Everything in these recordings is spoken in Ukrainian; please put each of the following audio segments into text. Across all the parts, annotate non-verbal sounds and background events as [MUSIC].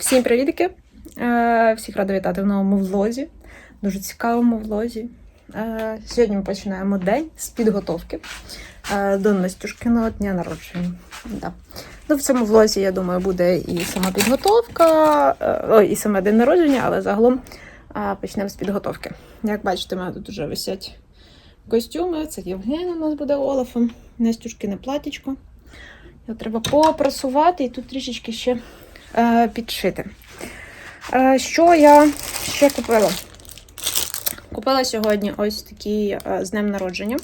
Всім привітки! Е, Всіх рада вітати в новому влозі, дуже цікавому влозі. Е, Сьогодні ми починаємо день з підготовки е, до Настюшкиного дня народження. Да. Ну, в цьому влозі, я думаю, буде і сама підготовка, ой, і саме день народження, але загалом почнемо з підготовки. Як бачите, у мене тут вже висять костюми. Це Євген у нас буде Олафом, Настюшкине платічко. Його треба попрасувати і тут трішечки ще підшити. Е, що я ще купила? Купила сьогодні ось такі е, з днем народження.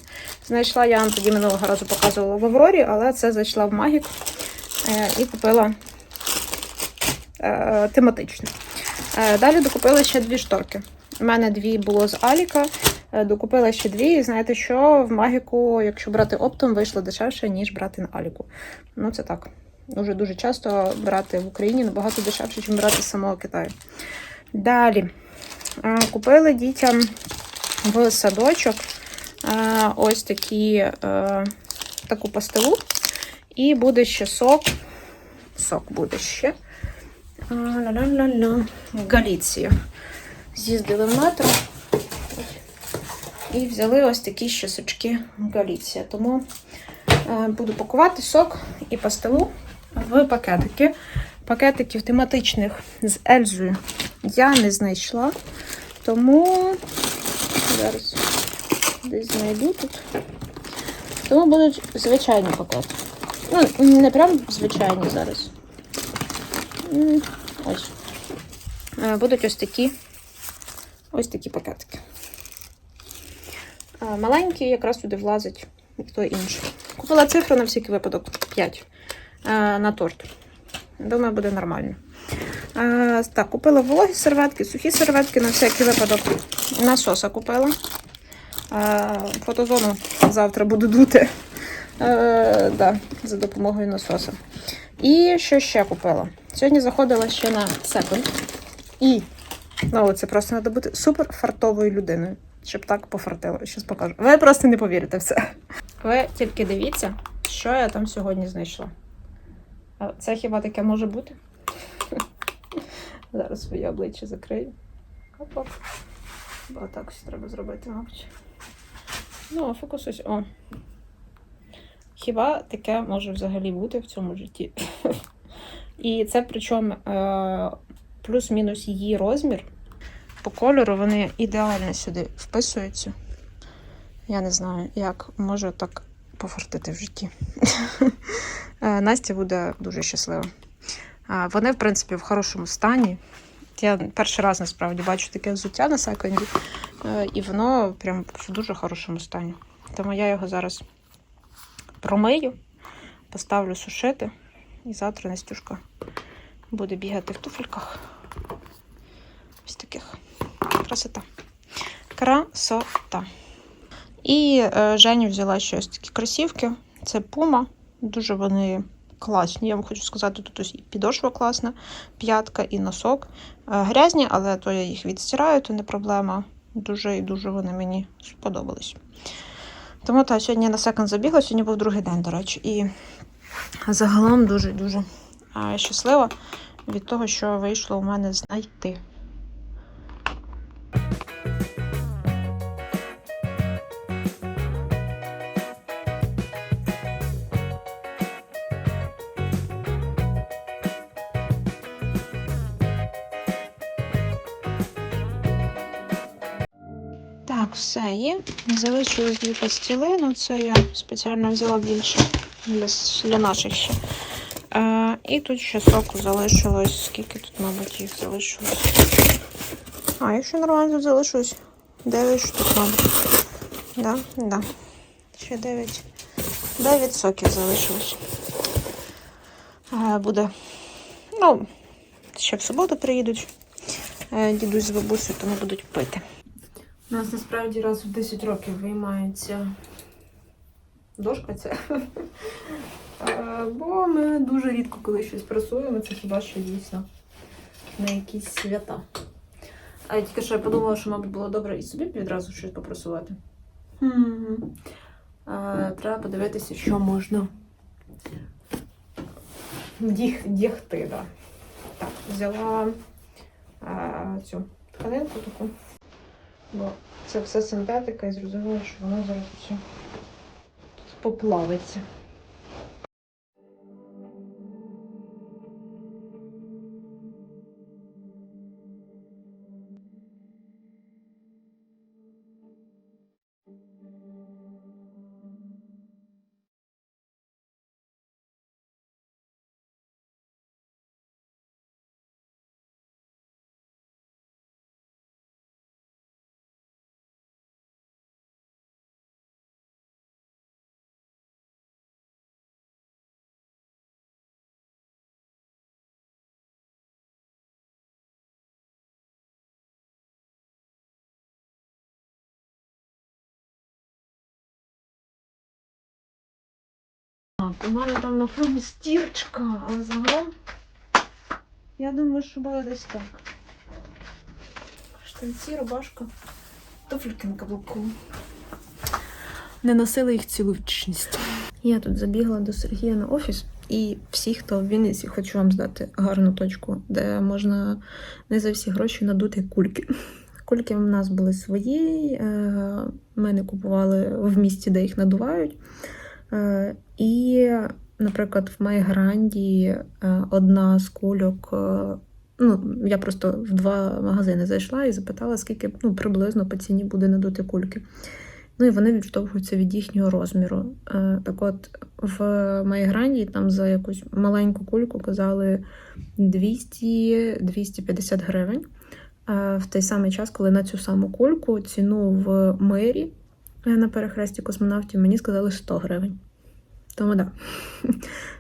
Знайшла я вам тоді минулого разу показувала в Аврорі, але це зайшла в Магік е, і купила е, тематично. Е, далі докупила ще дві шторки. У мене дві було з Аліка. Е, Докупила ще дві, і знаєте що? В Магіку, якщо брати оптом, вийшло дешевше, ніж брати на Аліку. Ну, це так. Дуже дуже часто брати в Україні набагато дешевше, ніж брати з самого Китаю. Далі купили дітям в садочок ось такі, таку пастилу. І буде ще сок. Сок буде ще. Ля-ля-ля-ля. Галіція. З'їздили в метро і взяли ось такі ще сочки Галіція. Тому е, буду пакувати сок і пастилу в пакетики. Пакетиків тематичних з Ельзою я не знайшла, тому зараз десь знайду тут. Тому будуть звичайні пакети. Ну, не прям звичайні зараз. Ось. Е, Будуть ось такі ось такі пакетики. Е, Маленькі якраз туди влазить хто інший. Купила цифру на всякий випадок 5 е, на торт. Думаю, буде нормально. Е, так, купила вологі серветки, сухі серветки на всякий випадок. Насоса купила. Е, фотозону завтра буду дути. Е, да, за допомогою насоса. І що ще купила? Сьогодні заходила ще на секонд. І ну, це просто треба бути супер фартовою людиною, щоб так пофартило. Щас покажу. Ви просто не повірите в це. Ви тільки дивіться, що я там сьогодні знайшла. Це хіба таке може бути? Зараз своє обличчя закрию. Оп-оп. Бо так ось треба зробити, мабуть. Ну, а фокус. О. Хіба таке може взагалі бути в цьому житті? І це причому е, плюс-мінус її розмір. По кольору вони ідеально сюди вписуються. Я не знаю, як може так пофартити в житті. [LAUGHS] Е, Настя буде дуже щаслива. Вони, в принципі, в хорошому стані. Я перший раз насправді бачу таке взуття на секонді, е, і воно прям в дуже хорошому стані. Тому я його зараз промию, поставлю сушити, і завтра Настюшка буде бігати в туфельках. Ось таких. Красота. Красота. І е, Женю взяла ще ось такі кросівки. Це Puma. Дуже вони класні. Я вам хочу сказати, тут ось і підошва класна, п'ятка і носок. Е, грязні, але то я їх відстираю, то не проблема. Дуже і дуже вони мені сподобались. Тому так, сьогодні на секонд забігла, сьогодні був другий день, до речі. І загалом дуже-дуже е, щаслива від того, що вийшло у мене знайти. Так, все є. Залишилось дві пастіли, ну це я спеціально взяла більше для, для наших ще. Е, і тут ще соку залишилось. Скільки тут, мабуть, їх залишилось? А, якщо нормально залишилось 9 штук, мабуть. Да, да. Ще 9. 9 соків залишилось. Е, буде. Ну, ще в суботу приїдуть. Е, дідусь з бабусею, тому будуть пити. У нас насправді раз в 10 років виймається дошка ця. Е, Бо ми дуже рідко коли щось прасуємо, це хіба що дійсно на якісь свята. А я тільки що я подумала, що, мабуть, було добре і собі відразу щось попрасувати. Е, Треба подивитися, що можна вдягти, да. Так, взяла а, цю тканинку таку, бо це все синтетика і зрозуміло, що воно зараз все поплавиться. Так, у мене там на фоні стірочка, але загалом я думаю, що буде десь так. Штанці, рубашка, туфельки на каблуку. Не носила їх цілу вічність. Я тут забігла до Сергія на офіс, і всі, хто в Вінниці, хочу вам здати гарну точку, де можна не за всі гроші надути кульки. Кульки в нас були свої, е, ми не купували в місті, де їх надувають. І, наприклад, в Майгранді е, одна з кульок. е, Ну, я просто в два магазини зайшла і запитала, скільки ну, приблизно по ціні буде надути кульки. Ну і вони відштовхуються від їхнього розміру. Е, Так от, в Майгранді там за якусь маленьку кульку казали 200-250 гривень. В той самий час, коли на цю саму кульку ціну в мирі на перехресті космонавтів мені сказали 100 гривень. Тому так. Да.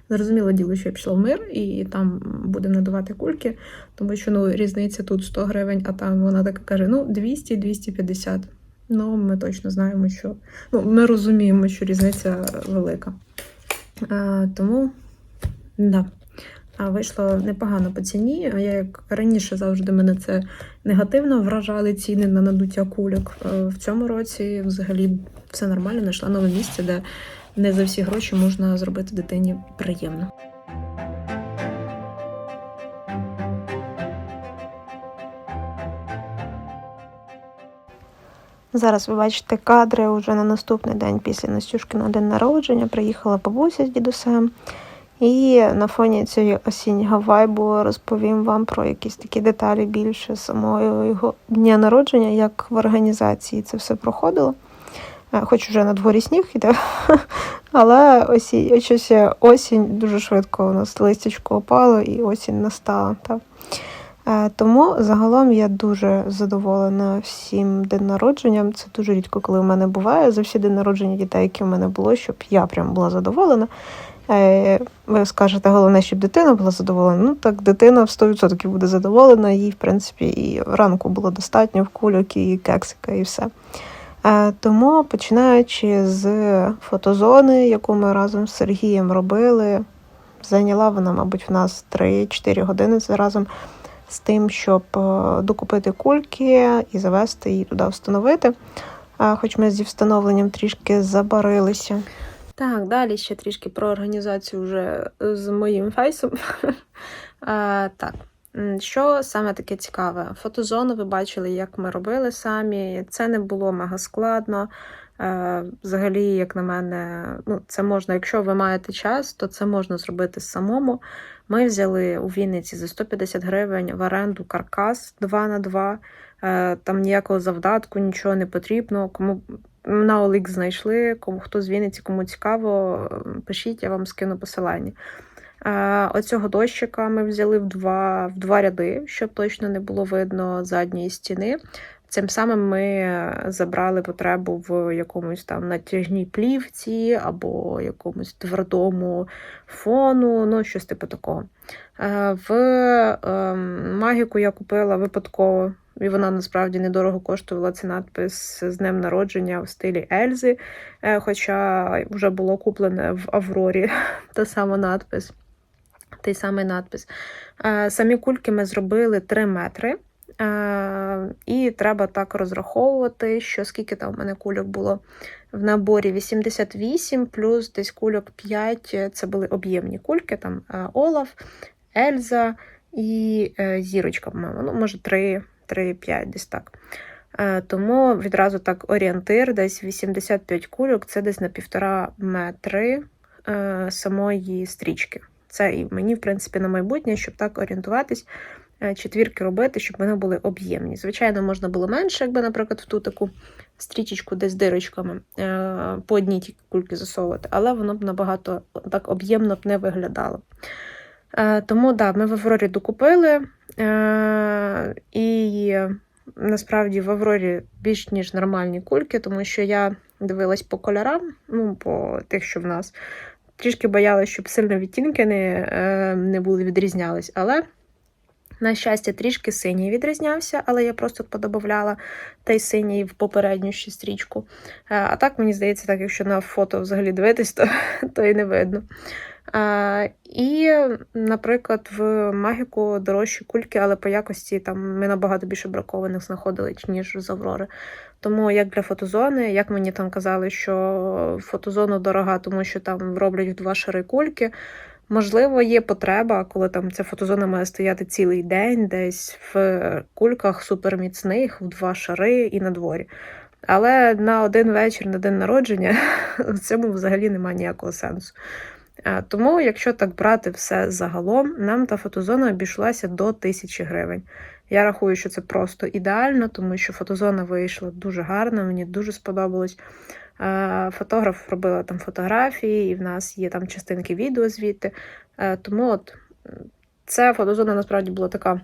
[LAUGHS] Зрозуміло діло, що я пішла в мир і там будемо надавати кульки, тому що ну, різниця тут 100 гривень, а там вона така каже: ну, 200-250. Ну, ми точно знаємо, що ну, ми розуміємо, що різниця велика. А, тому, да. А вийшло непогано по ціні. Я як раніше завжди мене це негативно вражали ціни на надуття кульок. Е, В цьому році взагалі все нормально, знайшла нове місце, де не за всі гроші можна зробити дитині приємно. Зараз ви бачите кадри вже на наступний день після Настюшкиного день народження. Приїхала бабуся з дідусем. І на фоні цього осіннього вайбу розповім вам про якісь такі деталі більше самого його дня народження, як в організації це все проходило. Е, Хоч уже на дворі сніг іде, [LAUGHS] але осінь, щось осінь дуже швидко у нас листячко опало і осінь настала. Так. Е, Тому загалом я дуже задоволена всім день народженням. Це дуже рідко, коли в мене буває. За всі день народження дітей, які в мене було, щоб я прям була задоволена. Е, Ви скажете, головне, щоб дитина була задоволена. Ну так, дитина в 100% буде задоволена, їй, в принципі, і ранку було достатньо в кульок, і кексика, і все. Тому, починаючи з фотозони, яку ми разом з Сергієм робили, зайняла вона, мабуть, в нас 3-4 години разом з тим, щоб е, докупити кульки і завести її туди встановити. Хоч ми зі встановленням трішки забарилися. Так, далі ще трішки про організацію вже з моїм фейсом. [LAUGHS] Так, що саме таке цікаве? Фотозону ви бачили, як ми робили самі. Це не було мега складно. Е, Взагалі, як на мене, ну, це можна, якщо ви маєте час, то це можна зробити самому. Ми взяли у Вінниці за 150 гривень в оренду каркас 2 на 2 Е, Там ніякого завдатку, нічого не потрібно. Кому на Олік знайшли, кому хто з Вінниці, кому цікаво, пишіть, я вам скину посилання. Е, Оцього дощика ми взяли в два, в два ряди, щоб точно не було видно задньої стіни. Цим самим ми забрали потребу в якомусь там натяжній плівці або якомусь твердому фону, ну щось типу такого. Е, В ем, магіку я купила випадково, і вона насправді недорого коштувала. Це надпис з днем народження в стилі Ельзи. Е, Хоча вже було куплене в Аврорі [LAUGHS] та сама надпис. Той самий надпис. Е, Самі кульки ми зробили 3 метри. Е, І треба так розраховувати, що скільки там у мене кульок було в наборі 88, плюс десь кульок 5. Це були об'ємні кульки, там е, Олаф, Ельза і е, зірочка, по-моєму. Ну, може, 3, 3-5, десь так. Е, Тому відразу так орієнтир, десь 85 кульок, це десь на півтора метри е, самої стрічки. Це і мені, в принципі, на майбутнє, щоб так орієнтуватись, е, четвірки робити, щоб вони були об'ємні. Звичайно, можна було менше, якби, наприклад, в ту таку стрічечку десь дирочками е, по одній тільки кульки засовувати, але воно б набагато так об'ємно б не виглядало. Е, Тому да, ми в Аврорі докупили, і насправді в Аврорі більш ніж нормальні кульки, тому що я дивилась по кольорам, ну, по тих, що в нас. Трішки боялась, щоб сильно відтінки не, е, не були відрізнялись, але. На щастя, трішки синій відрізнявся, але я просто подобавляла той синій в попередню ще стрічку. Е, А так, мені здається, так, якщо на фото взагалі дивитись, то, [LAUGHS] то і не видно. І, наприклад, в магіку дорожчі кульки, але по якості там ми набагато більше бракованих знаходили, ніж з Аврори. Тому як для фотозони, як мені там казали, що фотозона дорога, тому що там роблять в два шари кульки. Можливо, є потреба, коли там ця фотозона має стояти цілий день, десь в кульках суперміцних, в два шари і на дворі. Але на один вечір, на день народження, [LAUGHS] в цьому взагалі немає ніякого сенсу. Е, Тому, якщо так брати все загалом, нам та фотозона обійшлася до 1000 гривень. Я рахую, що це просто ідеально, тому що фотозона вийшла дуже гарна, мені дуже сподобалось. Е, Фотограф робила там фотографії, і в нас є там частинки відео звідти. Е, Тому от ця фотозона насправді була така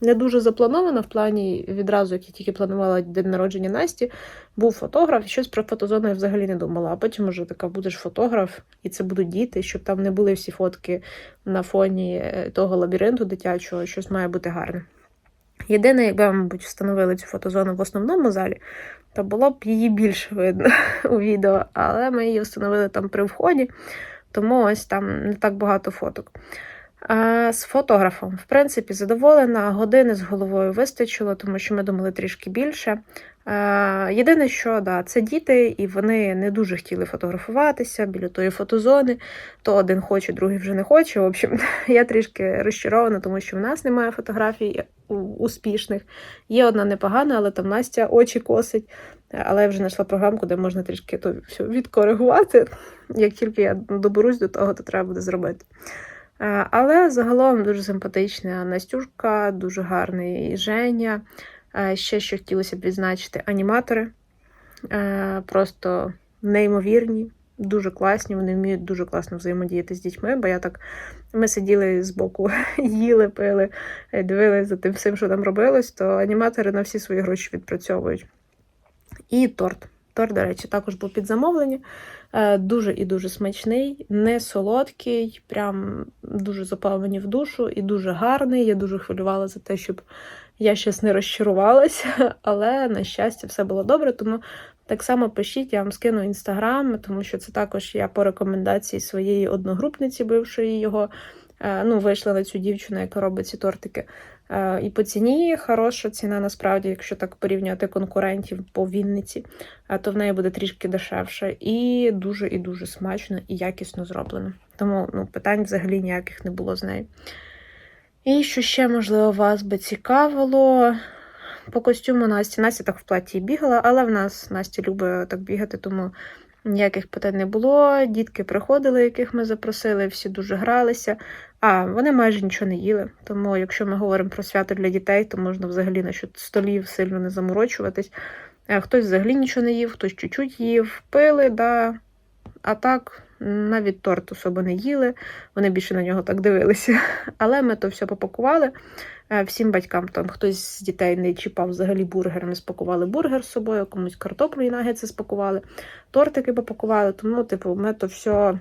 не дуже запланована в плані відразу, як я тільки планувала день народження Насті, був фотограф, і щось про фотозону я взагалі не думала. А потім уже така будеш фотограф, і це будуть діти, щоб там не були всі фотки на фоні е, того лабіринту дитячого, щось має бути гарне. Єдине, якби, мабуть, встановили цю фотозону в основному залі, то було б її більше видно [LAUGHS] у відео, але ми її встановили там при вході, тому ось там не так багато фоток. З фотографом, в принципі, задоволена. Години з головою вистачило, тому що ми думали трішки більше. Єдине, що да, це діти, і вони не дуже хотіли фотографуватися біля тої фотозони. То один хоче, другий вже не хоче. В общем, [LAUGHS] я трішки розчарована, тому що в нас немає фотографій успішних. Є одна непогана, але там Настя очі косить. Але я вже знайшла програмку, де можна трішки то все відкоригувати. Як тільки я доберусь до того, то треба буде зробити. Е, Але загалом дуже симпатична Настюшка, дуже гарний Женя. Е, Ще що хотілося б відзначити аніматори. Е, Просто неймовірні, дуже класні. Вони вміють дуже класно взаємодіяти з дітьми, бо я так. Ми сиділи збоку, [LAUGHS] їли, пили, дивилися за тим всім, що там робилось, то аніматори на всі свої гроші відпрацьовують. І торт. Торт, до речі, також був під замовлення. Е, Дуже і дуже смачний, не солодкий, прям дуже запав в душу і дуже гарний. Я дуже хвилювала за те, щоб я щось не розчарувалася, [LAUGHS] але на щастя, все було добре. Тому так само пишіть, я вам скину інстаграм, тому що це також я по рекомендації своєї одногрупниці, бившої його. е, Ну, вийшла на цю дівчину, яка робить ці тортики. Е, І по ціні хороша ціна, насправді, якщо так порівняти конкурентів по Вінниці, е, то в неї буде трішки дешевше. І дуже і дуже смачно і якісно зроблено. Тому ну, питань взагалі ніяких не було з нею. І що ще, можливо, вас би цікавило. По костюму Насті. Настя так в платі бігала, але в нас Настя любить так бігати, тому ніяких питань не було. Дітки приходили, яких ми запросили, всі дуже гралися. А вони майже нічого не їли. Тому, якщо ми говоримо про свято для дітей, то можна взагалі на столів сильно не заморочуватись. Е, Хтось взагалі нічого не їв, хтось чуть-чуть їв, пили, да. А так, навіть торт особо не їли, вони більше на нього так дивилися. [LAUGHS] Але ми то все попакували. Е, Всім батькам там хтось з дітей не чіпав взагалі бургер. Ми спакували бургер з собою, комусь картоплю і нагетси спакували, тортики попакували. Тому, типу, ми то все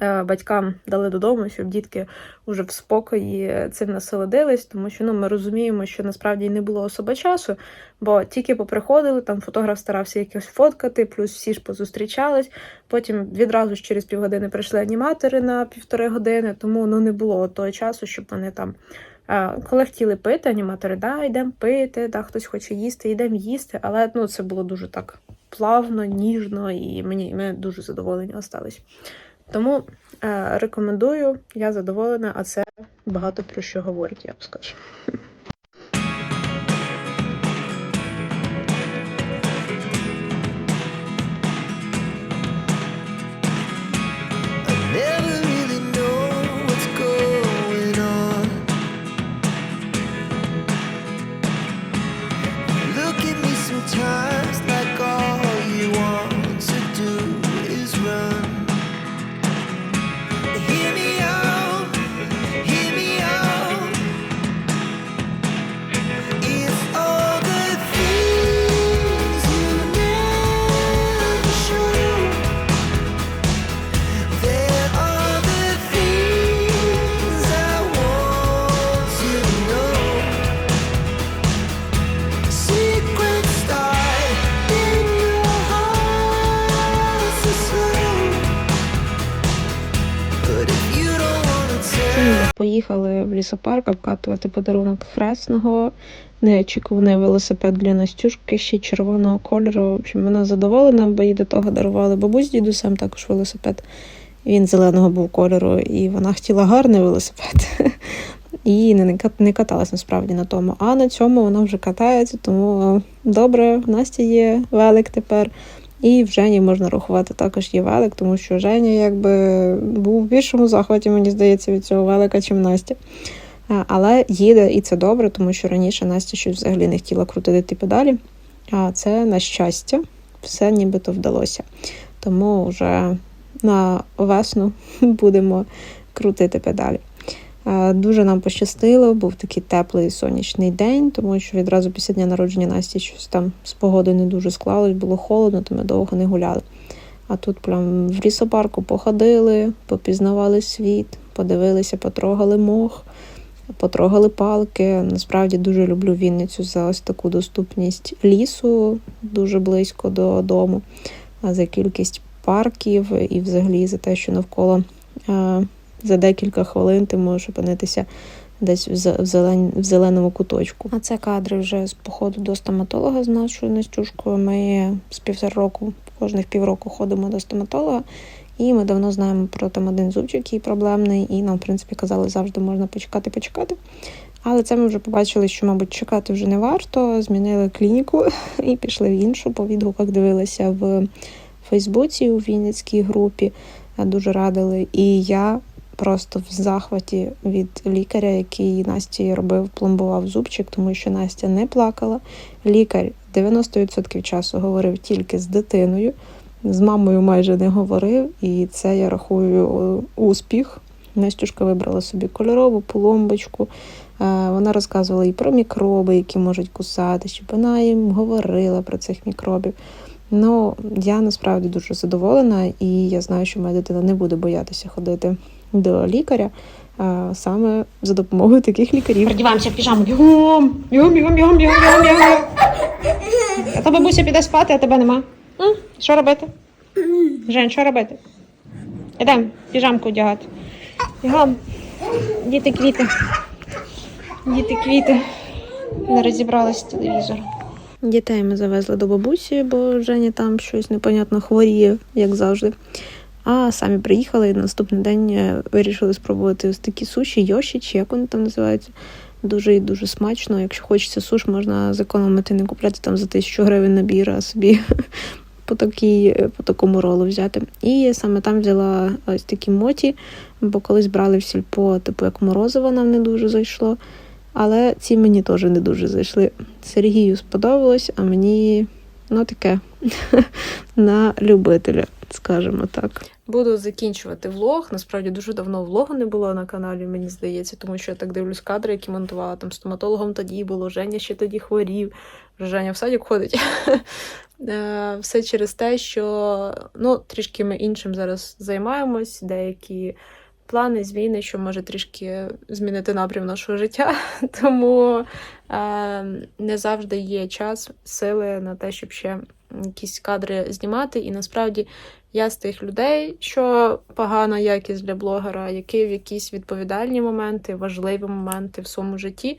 батькам дали додому, щоб дітки вже в спокої цим насолодились, тому що ну, ми розуміємо, що насправді не було особо часу, бо тільки поприходили, там фотограф старався якось фоткати, плюс всі ж позустрічались. Потім відразу ж через півгодини прийшли аніматори на півтори години, тому ну, не було того часу, щоб вони там. е, Коли хотіли пити, аніматори, да, йдемо пити, да, хтось хоче їсти, йдемо їсти. Але ну, це було дуже так плавно, ніжно, і мені ми дуже задоволені остались. Тому е, рекомендую, я задоволена, а це багато про що говорить, я б скажу. 40 обкатувати подарунок хресного, неочікуваний велосипед для Настюшки, ще червоного кольору. В общем, вона задоволена, бо їй до того дарували бабусь з дідусем також велосипед. Він зеленого був кольору, і вона хотіла гарний велосипед. [LAUGHS] І не каталась насправді на тому. А на цьому вона вже катається, тому е, добре, в Насті є велик тепер. І в Жені можна рахувати також є велик, тому що Женя якби був в більшому захваті, мені здається, від цього велика, чим Настя. Але їде і це добре, тому що раніше Настя щось взагалі не хотіла крутити педалі. А це на щастя, все нібито вдалося. Тому вже на весну [LAUGHS] будемо крутити педалі. Дуже нам пощастило, був такий теплий сонячний день, тому що відразу після дня народження Насті щось там з погоди не дуже склалось, було холодно, то ми довго не гуляли. А тут прям в лісопарку походили, попізнавали світ, подивилися, потрогали мох, потрогали палки. Насправді дуже люблю Вінницю за ось таку доступність лісу дуже близько до дому, а за кількість парків і взагалі за те, що навколо е, за декілька хвилин ти можеш опинитися десь в зелен- в зеленому куточку. А це кадри вже з походу до стоматолога з нашою Настюшкою. Ми з півтора року, кожних півроку ходимо до стоматолога. І ми давно знаємо про там один зубчик, який проблемний, і нам, в принципі, казали, завжди можна почекати, почекати. Але це ми вже побачили, що, мабуть, чекати вже не варто. Змінили клініку [LAUGHS] і пішли в іншу. По відгуках дивилися в Фейсбуці у Вінницькій групі. Е, Дуже радили. І я просто в захваті від лікаря, який Насті робив, пломбував зубчик, тому що Настя не плакала. Лікар 90% часу говорив тільки з дитиною, з мамою майже не говорив, і це я рахую успіх. Настюшка вибрала собі кольорову пломбочку. Е, Вона розказувала і про мікроби, які можуть кусати, щоб вона їм говорила про цих мікробів. Ну, я насправді дуже задоволена, і я знаю, що моя дитина не буде боятися ходити до лікаря а, саме за допомогою таких лікарів. Продіваємося в піжаму. Бігом, бігом, бігом, бігом, бігом, бігом. А то бабуся піде спати, а тебе нема. Що робити? Жень, що робити? Ідемо піжамку одягати. Бігом. Діти квіти. Діти квіти. Не розібралась з телевізором. Дітей ми завезли до бабусі, бо Женя там щось непонятно хворіє, як завжди. А самі приїхали і на наступний день е, вирішили спробувати ось такі суші, йоші, чи як вони там називаються. Дуже і дуже смачно. Якщо хочеться суш, можна зекономити, не купляти там за тисячу гривень набір, а собі по, такій, по такому ролу взяти. І саме там взяла ось такі моті, бо колись брали в сільпо, типу як морозиво нам не дуже зайшло. Але ці мені теж не дуже зайшли. Сергію сподобалось, а мені ну таке [LAUGHS] на любителя, скажімо так. Буду закінчувати влог. Насправді дуже давно влогу не було на каналі, мені здається, тому що я так дивлюсь кадри, які монтувала там стоматологом тоді було. Женя ще тоді хворів. Женя в садик ходить. [LAUGHS] Е, Все через те, що ну, трішки ми іншим зараз займаємось, деякі плани, зміни, що може трішки змінити напрям нашого життя. [LAUGHS] Тому е, не завжди є час, сили на те, щоб ще якісь кадри знімати. І насправді я з тих людей, що погана якість для блогера, який в якісь відповідальні моменти, важливі моменти в своєму житті.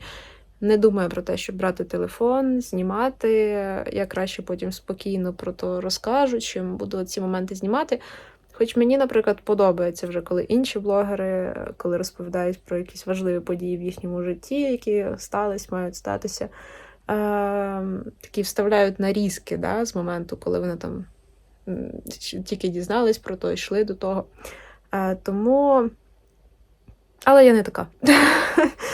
Не думаю про те, щоб брати телефон, знімати. Я краще потім спокійно про то розкажу, чим буду ці моменти знімати. Хоч мені, наприклад, подобається вже, коли інші блогери, коли розповідають про якісь важливі події в їхньому житті, які стались, мають статися, е, такі вставляють нарізки да, з моменту, коли вони там тільки дізнались про то, йшли до того. Е, тому. Але я не така. [LAUGHS]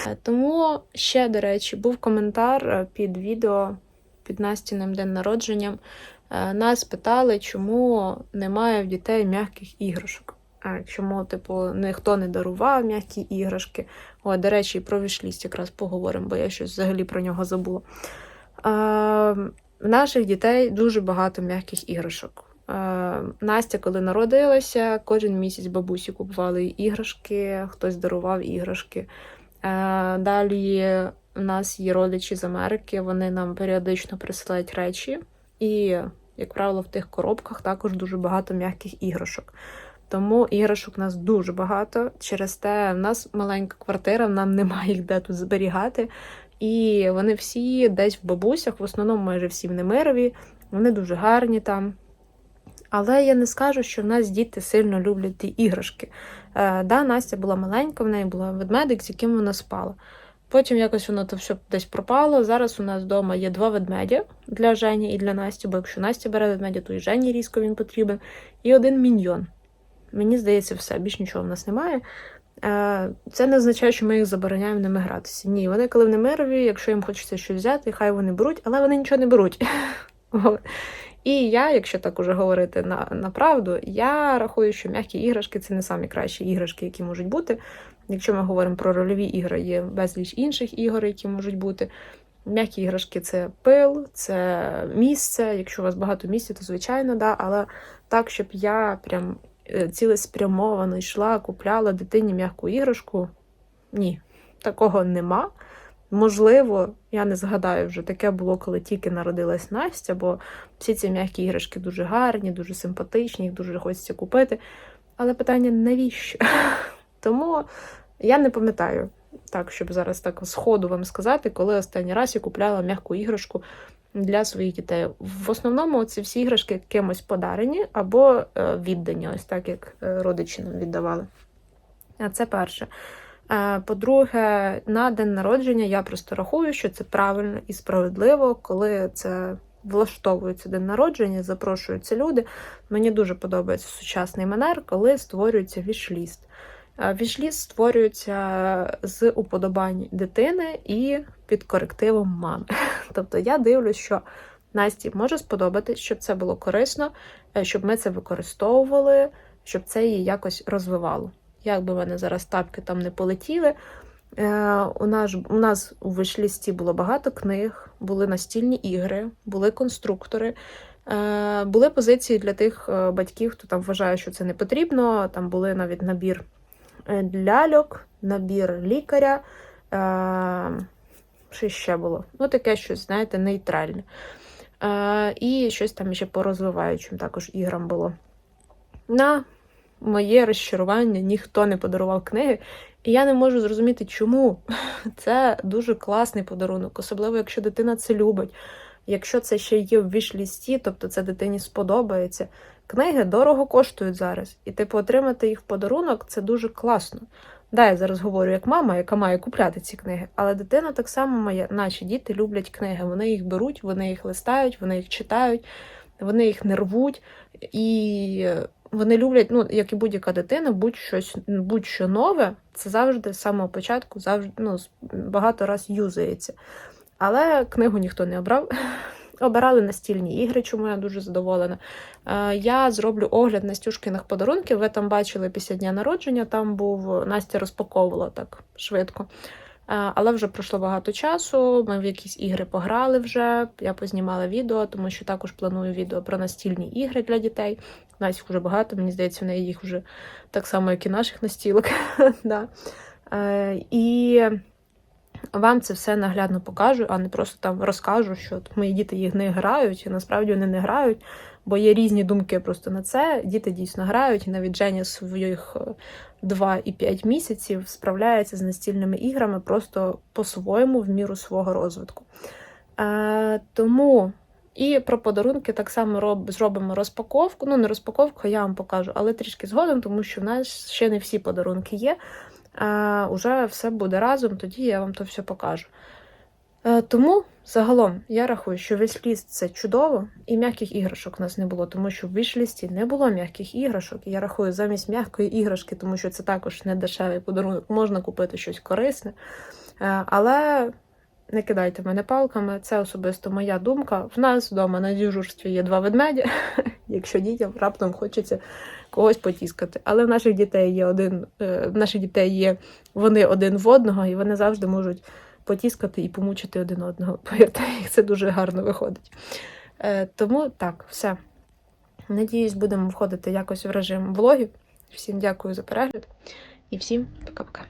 Е, Тому ще, до речі, був коментар е, під відео під Настіним день народженням. Е, Нас питали, чому немає в дітей м'яких іграшок. Чому, типу, ніхто не дарував м'які іграшки. О, до речі, про вішліст якраз поговоримо, бо я щось взагалі про нього забула. В наших дітей дуже багато м'яких іграшок. Е, Настя, коли народилася, кожен місяць бабусі купували іграшки, хтось дарував іграшки. Е, Далі у нас є родичі з Америки, вони нам періодично присилають речі, і, як правило, в тих коробках також дуже багато м'яких іграшок. Тому іграшок у нас дуже багато. Через те в нас маленька квартира, нам немає їх де тут зберігати. І вони всі десь в бабусях, в основному майже всі в Немирові, вони дуже гарні там. Але я не скажу, що в нас діти сильно люблять ті іграшки. Е, да, Настя була маленька, в неї була ведмедик, з яким вона спала. Потім якось воно то все десь пропало. Зараз у нас вдома є два ведмедя для Жені і для Насті, бо якщо Настя бере ведмедя, то і Жені різко він потрібен. І один міньйон. Мені здається, все, більш нічого в нас немає. Е, Це не означає, що ми їх забороняємо ними гратися. Ні, вони коли в немирові, якщо їм хочеться щось взяти, хай вони беруть, але вони нічого не беруть. [LAUGHS] І я, якщо так уже говорити на, на правду, я рахую, що м'які іграшки це не самі кращі іграшки, які можуть бути. Якщо ми говоримо про рольові ігри, є безліч інших ігор, які можуть бути. М'які іграшки це пил, це місце. Якщо у вас багато місця, то звичайно, да. Але так, щоб я прям е, цілеспрямовано йшла, купляла дитині м'яку іграшку. Ні, такого нема. Можливо, я не згадаю вже таке було, коли тільки народилась Настя, бо всі ці м'які іграшки дуже гарні, дуже симпатичні, їх дуже хочеться купити. Але питання навіщо? [LAUGHS] Тому я не пам'ятаю так, щоб зараз так сходу вам сказати, коли останній раз я купляла м'яку іграшку для своїх дітей. В основному ці всі іграшки кимось подарені або е, віддані, ось так як е, родичі нам віддавали. А це перше. Е, По-друге, на день народження я просто рахую, що це правильно і справедливо, коли це влаштовується день народження, запрошуються люди. Мені дуже подобається сучасний манер, коли створюється вішліст. Е, Вішліст створюється з уподобань дитини і під корективом мами. [LAUGHS] Тобто я дивлюсь, що Насті може сподобатись, щоб це було корисно, е, щоб ми це використовували, щоб це її якось розвивало. Як би в мене зараз тапки там не полетіли. Е, у, нас, у нас у вишлісті було багато книг, були настільні ігри, були конструктори, е, були позиції для тих е, батьків, хто там вважає, що це не потрібно. Там були навіть набір ляльок, набір лікаря. Що ще було? Ну, таке щось, знаєте, нейтральне. І щось там ще по розвиваючим також іграм було. На моє розчарування ніхто не подарував книги, і я не можу зрозуміти, чому. [LAUGHS] Це дуже класний подарунок, особливо якщо дитина це любить. Якщо це ще є в вішлісті, тобто це дитині сподобається. Книги дорого коштують зараз, і типу отримати їх в подарунок це дуже класно. Да, я зараз говорю як мама, яка має купляти ці книги, але дитина так само має, наші діти люблять книги. Вони їх беруть, вони їх листають, вони їх читають, вони їх не рвуть. І вони люблять, ну, як і будь-яка дитина, будь-що нове, це завжди з самого початку, завжди ну, багато раз юзається. Але книгу ніхто не обрав. [LAUGHS] Обирали настільні ігри, чому я дуже задоволена. Е, Я зроблю огляд Настюшкиних подарунків. Ви там бачили після дня народження, там був Настя розпаковувала так швидко. Е, Але вже пройшло багато часу. Ми в якісь ігри пограли вже. Я познімала відео, тому що також планую відео про настільні ігри для дітей. Настя вже багато, мені здається, в неї їх вже так само, як і наших настілок. [LAUGHS] е, і вам це все наглядно покажу, а не просто там розкажу, що мої діти їх не грають, і насправді вони не грають, бо є різні думки просто на це. Діти дійсно грають, і навіть Женя своїх 2 і 5 місяців справляється з настільними іграми просто по-своєму в міру свого розвитку. Е, тому І про подарунки так само роб, зробимо розпаковку. Ну, не розпаковку, я вам покажу, але трішки згодом, тому що в нас ще не всі подарунки є. А, уже все буде разом, тоді я вам то все покажу. Е, Тому загалом я рахую, що вішліст це чудово, і м'яких іграшок у нас не було, тому що в вішлісті не було м'яких іграшок. Я рахую замість м'якої іграшки, тому що це також не дешевий подарунок, можна купити щось корисне. Е, Але не кидайте мене палками, це особисто моя думка. В нас вдома на дежурстві є два ведмеді, [LAUGHS] якщо дітям раптом хочеться когось потіскати. Але в наших дітей є один, е, в наших дітей є вони один в одного, і вони завжди можуть потіскати і помучити один одного. Повірте, це дуже гарно виходить. Е, Тому так, все. Надіюсь, будемо входити якось в режим влогів. Всім дякую за перегляд і всім пока-пока.